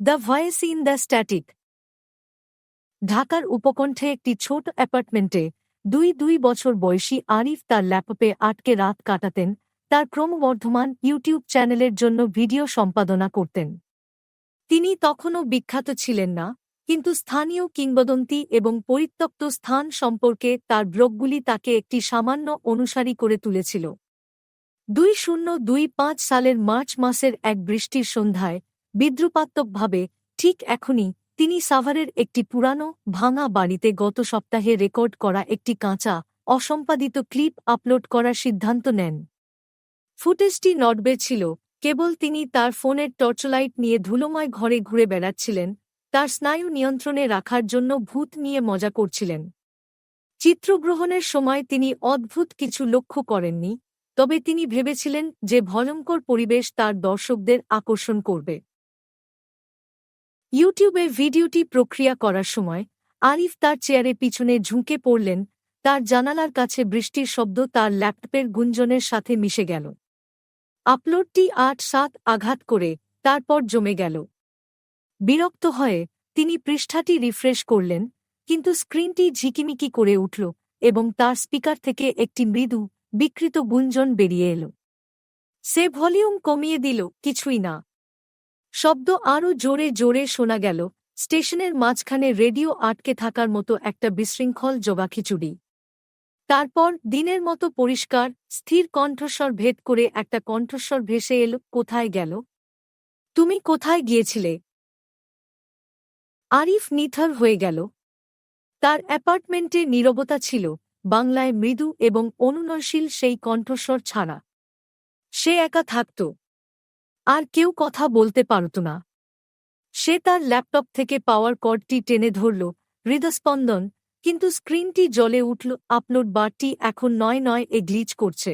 The voice in the static ঢাকার উপকণ্ঠে একটি ছোট অ্যাপার্টমেন্টে দুই দুই বছর বয়সী আরিফ তার ল্যাপটপে আটকে রাত কাটাতেন, তার ক্রমবর্ধমান ইউটিউব চ্যানেলের জন্য ভিডিও সম্পাদনা করতেন। তিনি তখনও বিখ্যাত ছিলেন না, কিন্তু স্থানীয় কিংবদন্তি এবং পরিত্যক্ত স্থান সম্পর্কে তার ব্লগগুলি তাকে একটি সামান্য অনুসারী করে তুলেছিল। দুই শূন্য দুই পাঁচ সালের মার্চ মাসের এক বৃষ্টির সন্ধ্যায় বিদ্রুপাত্মকভাবে, ঠিক এখনই তিনি সাভারের একটি পুরানো, ভাঙা বাড়িতে গত সপ্তাহে রেকর্ড করা একটি কাঁচা, অসম্পাদিত ক্লিপ আপলোড করার সিদ্ধান্ত নেন। ফুটেজটি নটবে ছিল, কেবল তিনি তার ফোনের টর্চলাইট নিয়ে ধুলোময় ঘরে ঘুরে বেড়াচ্ছিলেন, তার স্নায়ু নিয়ন্ত্রণে রাখার জন্য ভূত নিয়ে মজা করছিলেন। চিত্রগ্রহণের সময় তিনি অদ্ভুত কিছু লক্ষ্য করেননি, তবে তিনি ভেবেছিলেন যে ভয়ঙ্কর পরিবেশ তার দর্শকদের আকর্ষণ করবে। ইউটিউবে ভিডিওটি প্রক্রিয়া করার সময় আরিফ তার চেয়ারে পিছনে ঝুঁকে পড়লেন, তার জানালার কাছে বৃষ্টির শব্দ তার ল্যাপটপের গুঞ্জনের সাথে মিশে গেল। আপলোডটি আট সাত আঘাত করে তারপর জমে গেল। বিরক্ত হয়ে তিনি পৃষ্ঠাটি রিফ্রেশ করলেন, কিন্তু স্ক্রিনটি ঝিকিমিকি করে উঠল এবং তার স্পিকার থেকে একটি মৃদু, বিকৃত গুঞ্জন বেরিয়ে এল। সে ভলিউম কমিয়ে দিল, কিছুই না। শব্দ আরও জোরে জোরে শোনা গেল। স্টেশনের মাঝখানে রেডিও আটকে থাকার মতো একটা বিশৃঙ্খল জবাখিচুড়ি তারপর দিনের মতো পরিষ্কার, স্থির কণ্ঠস্বর ভেদ করে একটা কণ্ঠস্বর ভেসে এল, কোথায় গেল? তুমি কোথায় গিয়েছিলে? আরিফ নিথর হয়ে গেল। তার অ্যাপার্টমেন্টে নীরবতা ছিল, বাংলায় মৃদু এবং অনুনয়শীল সেই কণ্ঠস্বর ছাড়া। সে একা থাকত। আর কেউ কথা বলতে পারত না। সে তার ল্যাপটপ থেকে পাওয়ার কর্ডটি টেনে ধরল, হৃদস্পন্দন, কিন্তু স্ক্রিনটি জলে উঠল, আপলোড বারটি এখন নয় নয় এ গ্লিচ করছে।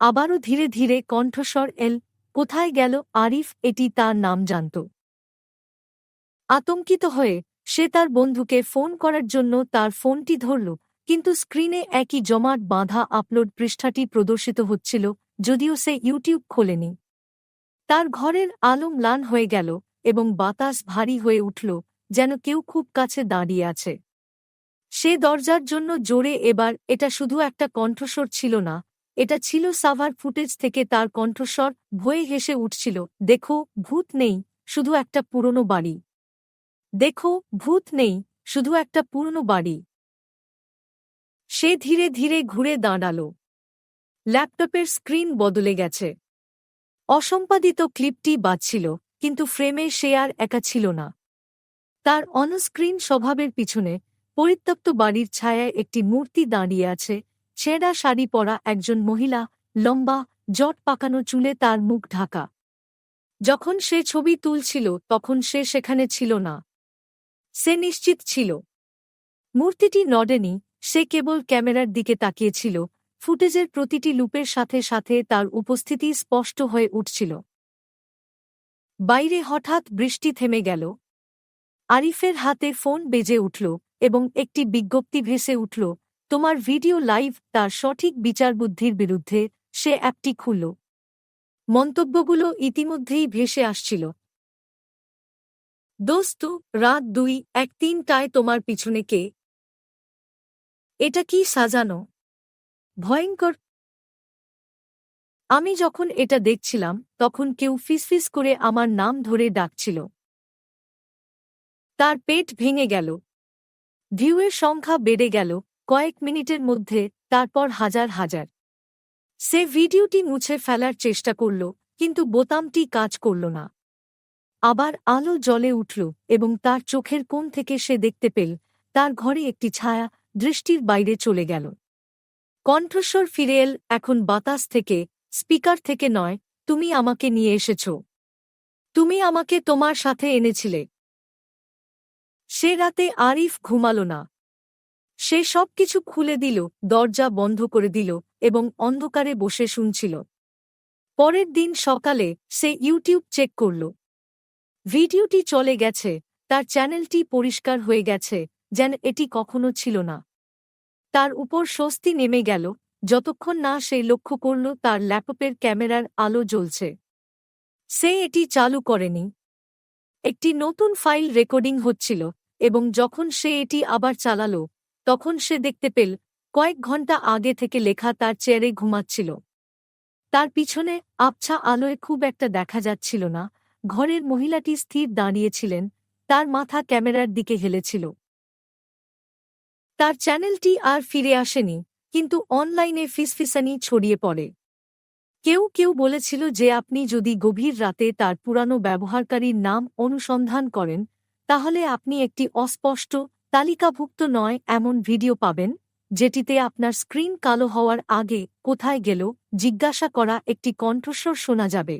আবারও ধীরে ধীরে কণ্ঠস্বর এল, কোথায় গেল আরিফ এটি তার নাম জানত। আতঙ্কিত হয়ে সে তার বন্ধুকে ফোন করার জন্য তার ফোনটি ধরল, কিন্তু স্ক্রিনে একই জমাট বাঁধা আপলোড পৃষ্ঠাটি প্রদর্শিত হচ্ছিল, যদিও সে ইউটিউব খোলেনি। তার ঘরের আলো ম্লান হয়ে গেল এবং বাতাস ভারী হয়ে উঠল, যেন কেউ খুব কাছে দাঁড়িয়ে আছে। সে দরজার জন্য জোরে এবার, এটা শুধু একটা কণ্ঠস্বর ছিল না, এটা ছিল সাভার ফুটেজ থেকে তার কণ্ঠস্বর ভয়ে হেসে উঠছিল, দেখো, ভূত নেই, শুধু একটা পুরনো বাড়ি। দেখো, ভূত নেই, শুধু একটা পুরনো বাড়ি। সে ধীরে ধীরে ঘুরে দাঁড়াল। ল্যাপটপের স্ক্রিন বদলে গেছে। অসম্পাদিত ক্লিপটি বাজছিল, কিন্তু ফ্রেমে সে আর একা ছিল না। তার অনস্ক্রিন স্বভাবের পিছনে পরিত্যক্ত বাড়ির ছায়ায় একটি মূর্তি দাঁড়িয়ে আছে, ছেঁড়া শাড়ি পরা একজন মহিলা, লম্বা, জট পাকানো চুলে তার মুখ ঢাকা। যখন সে ছবি তুলছিল, তখন সে সেখানে ছিল না। সে নিশ্চিত ছিল। মূর্তিটি নডেনি, সে কেবল ক্যামেরার দিকে তাকিয়েছিল ফুটেজের প্রতিটি লুপের সাথে সাথে তার উপস্থিতি স্পষ্ট হয়ে উঠছিল। বাইরে হঠাৎ বৃষ্টি থেমে গেল। আরিফের হাতে ফোন বেজে উঠল এবং একটি বিজ্ঞপ্তি ভেসে উঠল, তোমার ভিডিও লাইভ তার সঠিক বিচারবুদ্ধির বিরুদ্ধে, সে অ্যাপটি খুলল। মন্তব্যগুলো ইতিমধ্যেই ভেসে আসছিল। দোস্ত, রাত দুই, এক তিনটায় তোমার পিছনে কে? এটা কি সাজানো? ভয়ঙ্কর। আমি যখন এটা দেখছিলাম, তখন কেউ ফিসফিস করে আমার নাম ধরে ডাকছিল। তার পেট ভেঙে গেল। ভিউয়ের সংখ্যা বেড়ে গেল কয়েক মিনিটের মধ্যে, তারপর হাজার হাজার। সে ভিডিওটি মুছে ফেলার চেষ্টা করল, কিন্তু বোতামটি কাজ করল না। আবার আলো জলে উঠল এবং তার চোখের কোণ থেকে সে দেখতে পেল, তার ঘরে একটি ছায়া দৃষ্টির বাইরে চলে গেল। কণ্ঠস্বর ফিরে এল এখন বাতাস থেকে, স্পিকার থেকে নয়, তুমি আমাকে নিয়ে এসেছ। তুমি আমাকে তোমার সাথে এনেছিলে। সে রাতে আরিফ ঘুমাল না। সে সব কিছু খুলে দিল, দরজা বন্ধ করে দিল এবং অন্ধকারে বসে শুনছিল। পরের দিন সকালে সে ইউটিউব চেক করল। ভিডিওটি চলে গেছে, তার চ্যানেলটি পরিষ্কার হয়ে গেছে, যেন এটি কখনো ছিল না। তার উপর স্বস্তি নেমে গেল, যতক্ষণ না সে লক্ষ্য করল তার ল্যাপটপের ক্যামেরার আলো জ্বলছে। সে এটি চালু করেনি। একটি নতুন ফাইল রেকর্ডিং হচ্ছিল, এবং যখন সে এটি আবার চালালো, তখন সে দেখতে পেল, কয়েক ঘণ্টা আগে থেকে লেখা তার চেয়ারে ঘুমাচ্ছিল। তার পিছনে আবছা আলোয় খুব একটা দেখা যাচ্ছিল না, ঘরের মহিলাটি স্থির দাঁড়িয়েছিলেন, তার মাথা ক্যামেরার দিকে হেলেছিল। তার চ্যানেলটি আর ফিরে আসেনি, কিন্তু অনলাইনে ফিসফিসানি ছড়িয়ে পড়ে। কেউ কেউ বলেছিল যে আপনি যদি গভীর রাতে তার পুরানো ব্যবহারকারীর নাম অনুসন্ধান করেন, তাহলে আপনি একটি অস্পষ্ট, তালিকাভুক্ত নয় এমন ভিডিও পাবেন, যেটিতে আপনার স্ক্রিন কালো হওয়ার আগে কোথায় গেল জিজ্ঞাসা করা একটি কণ্ঠস্বর শোনা যাবে।